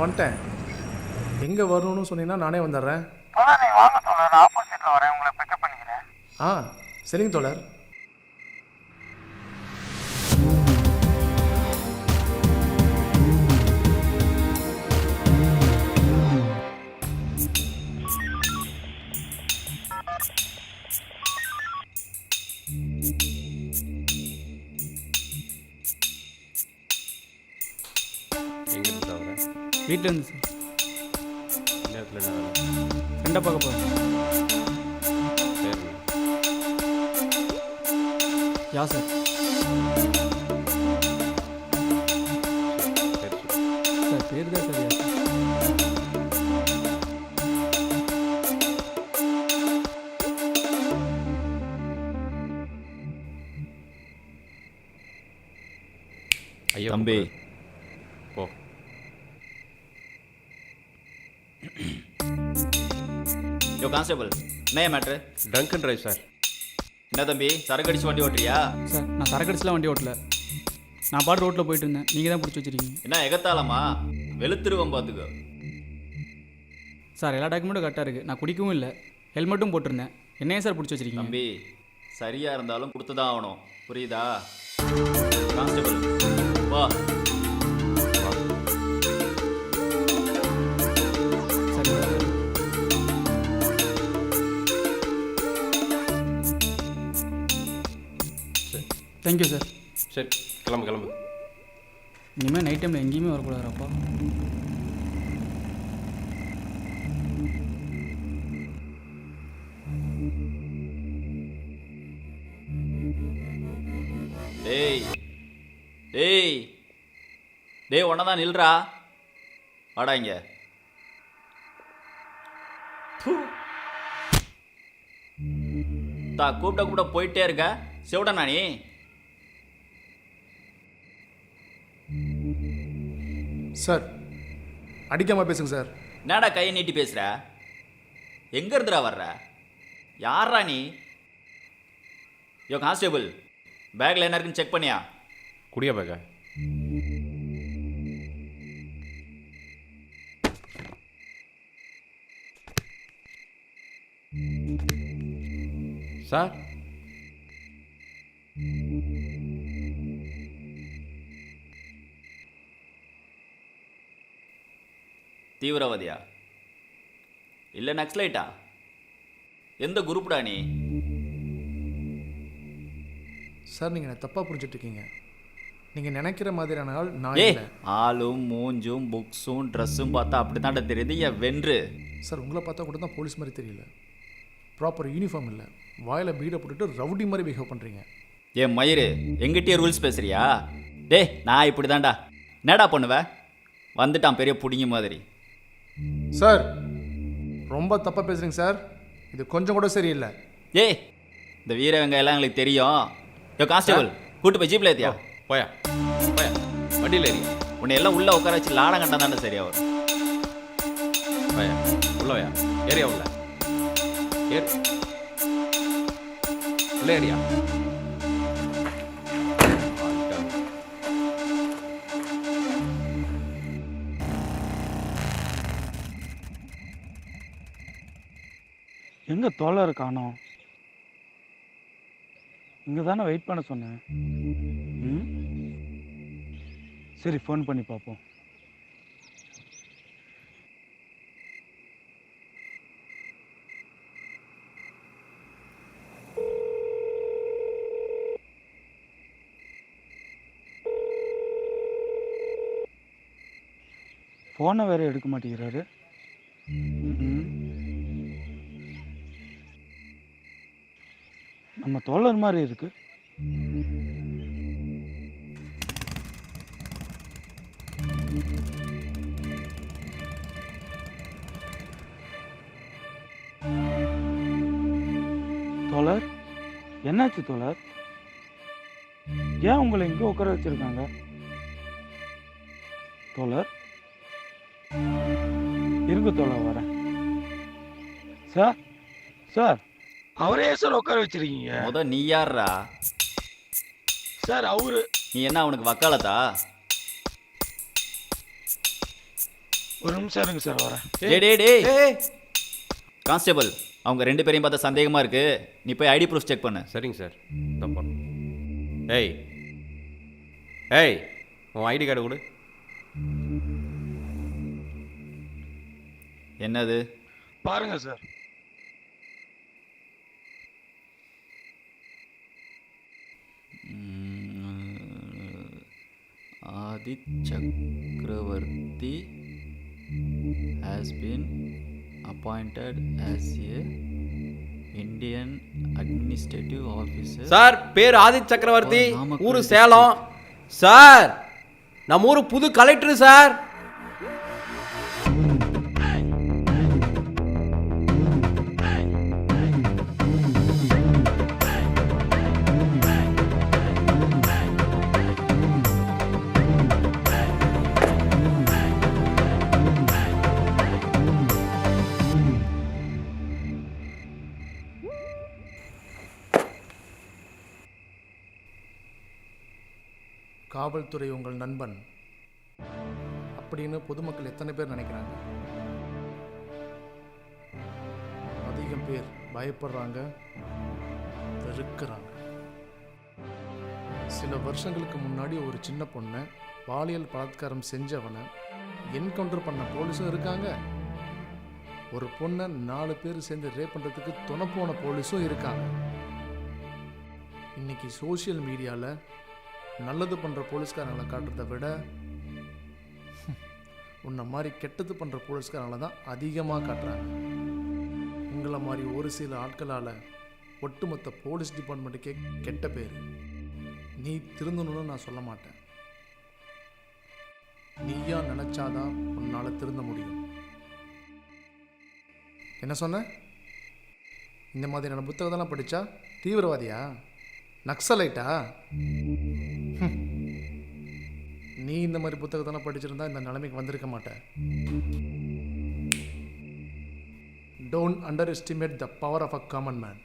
நான் வந்துட்டேன். எங்கே வரணும்னு சொன்னீங்கன்னா நானே வந்துடுறேன். வாங்க தோழர் நான் ஆப்போசிட்ல வரேன் உங்களை பிக்கப் பண்ணிக்கிறேன். ஆ சரிங்க தோழர். வீட்டிலேருந்து சார். நேரத்தில் ஃப்ரெண்டை பார்க்க போகிறேன் யா சார்? சார் பேர் தான் சார். தம்பி யோ கான்ஸ்டபிள் என்ன matter drunk and drive sir என்ன தம்பி சரக்கு அடிச்சு வண்டி ஓட்டுறியா? சார் நான் சரக்கடிச்சுலாம் வண்டி ஓட்டல. நான் பாட்டு ரோட்டில் போயிட்டு இருந்தேன். நீங்கள் தான் பிடிச்சி வச்சிருக்கீங்க. என்ன எகத்தாளமா? வெளுத்துருவம் பார்த்துக்கோ சார் எல்லா டாக்குமெண்ட்டும் கரெக்டாக இருக்குது நான் குடிக்கவும் இல்லை. ஹெல்மெட்டும் போட்டிருந்தேன். என்னையே சார் பிடிச்சி வச்சிருக்கீங்க? தம்பி சரியா இருந்தாலும் கொடுத்து தான் ஆகணும். புரியுதா? கான்ஸ்டபிள் வா. தேங்க்யூ சார் சரி கிளம்பு கிளம்பு. இனிமேல் நைட் டைமில் எங்கேயுமே வரக்கூடாதுப்பா டேய் டேய் டேய் ஒன்னதான் நில்றா? வாடா இங்க. தா. கூப்பிட்ட கூப்பிட்ட போயிட்டே இருக்க. செவிடனா நீ சார் அடிக்காமல் பேசுங்க சார். என்னடா கையை நீட்டி பேசுற? எங்க இருந்துடா வர்ற? யாரா நீ? யோ கான்ஸ்டேபிள் பேக்ல என்ன இருக்குன்னு செக் பண்ணியா? குடியா பேக்க. சார்? தீவிரவாதியா? இல்லை நக்ஸ்லைட்டா எந்த குரூப்டா நீ? சார் நீங்கள் என்ன தப்பாக புரிஞ்சுட்டு இருக்கீங்க நீங்கள் நினைக்கிற மாதிரியான ஆள் நான் ஏ இல்லை. ஆளும் மூஞ்சும் புக்ஸும் ட்ரெஸ்ஸும் பார்த்தா அப்படி தெரியுது? என் வென்று? சார் உங்களை பார்த்தா கூட தான் போலீஸ் மாதிரி தெரியல. ப்ராப்பர் யூனிஃபார்ம் இல்லை. வாயில் பீடை போட்டுட்டு ரவுடி மாதிரி பிஹேவ் பண்ணுறீங்க ஏன் மயிறு எங்கிட்டயே ரூல்ஸ் பேசுறியா? டேய் நான் இப்படி தான்டா என்னடா பண்ணுவ? வந்துட்டான் பெரிய புடிங்க மாதிரி. சார் ரொம்ப தப்பாக பேசுகிறீங்க சார். இது கொஞ்சம் கூட சரியில்லை. ஏய் இந்த வீர வெங்காயம் எங்களுக்கு தெரியும். யோ கான்ஸ்டேபிள் கூட்டு போய் ஜீப்ல ஏத்தியா? போயா போயா. வண்டியில் ஏறி. உன்னை எல்லாம் உள்ள உட்கார வச்சு லாடம் கண்டா தானே சரியா வரும் போயா உள்ள போயா. ஏரியா உள்ள? ஏரியா எங்க தோழர் காணோம் இங்கே தானே வெயிட் பண்ண சொன்னேன். ம்? சரி ஃபோன் பண்ணி பார்ப்போம் ஃபோனை வேற எடுக்க மாட்டேங்கிறாரு. நம்ம தோழர் மாதிரி இருக்கு. தோழர் என்னாச்சு தோழர்? ஏன் உங்களை இங்கே உட்கார வச்சிருக்காங்க? தோழர் இருக்கு தோழர் வரேன். Sir sir. அவரே சார் உட்கார வச்சிருக்கீங்க. முத நீ யார்ரா சார் அவரு. நீ என்ன அவனுக்கு வக்காலத்தா? ஒரு நிமிஷம் இருங்க சார் வரேன். டேய் டேய் டேய். ஏய் கான்ஸ்டபிள் அவங்க ரெண்டு பேரையும் பார்த்தா சந்தேகமாக இருக்கு. நீ போய் ஐடி ப்ரூஃப் செக் பண்ணு. சரிங்க சார் தப்பா ஏய் ஏய் உன் ஐடி கார்டு கொடு. என்னது? பாருங்க sir hmm, Aadhith Chakravarthy has been appointed as a Indian administrative officer sir பேர் ஆதித் சக்கரவர்த்தி ஊரு சேலம். சார் நம்ம ஊரு புது கலெக்டர் சார் காவல்துறை உங்கள் நண்பன். அப்படின்னு பொதுமக்கள் எத்தனை பேர் நினைக்கிறாங்க? அதிகம் பேர் பயப்படுறாங்க வெறுக்கிறாங்க. சில வருஷங்களுக்கு முன்னாடி ஒரு சின்ன பொண்ணை பாலியல் பலாத்காரம் செஞ்சவனை என்கவுண்டர் பண்ண போலீஸும் இருக்காங்க. ஒரு பொண்ணை நாலு பேர் சேர்ந்து ரேப் பண்ணுறதுக்கு துணை போன போலீஸும் இருக்காங்க. இன்னைக்கு சோஷியல் மீடியாவில் நல்லது பண்ணுற போலீஸ்காரங்களை காட்டுறதை விட உன்னை மாதிரி கெட்டது பண்ணுற போலீஸ்காரங்களை தான் அதிகமாக காட்டுறாங்க. உங்களை மாதிரி ஒரு சில ஆட்களால் ஒட்டுமொத்த போலீஸ் டிபார்ட்மெண்ட்டுக்கே கெட்ட பேர். நீ திருந்தணும்னு நான் சொல்ல மாட்டேன். நீயா நினச்சாதான் உன்னால் திருந்த முடியும். என்ன சொன்ன? இந்த மாதிரியான புத்தகத்தெல்லாம் படித்தா தீவிரவாதியா? நக்சலைட்டா? நீ இந்த மாதிரி புத்தகத்தெல்லாம் படிச்சிருந்தா இந்த நிலைமைக்கு வந்திருக்க மாட்டேன். Don't underestimate the power of a common man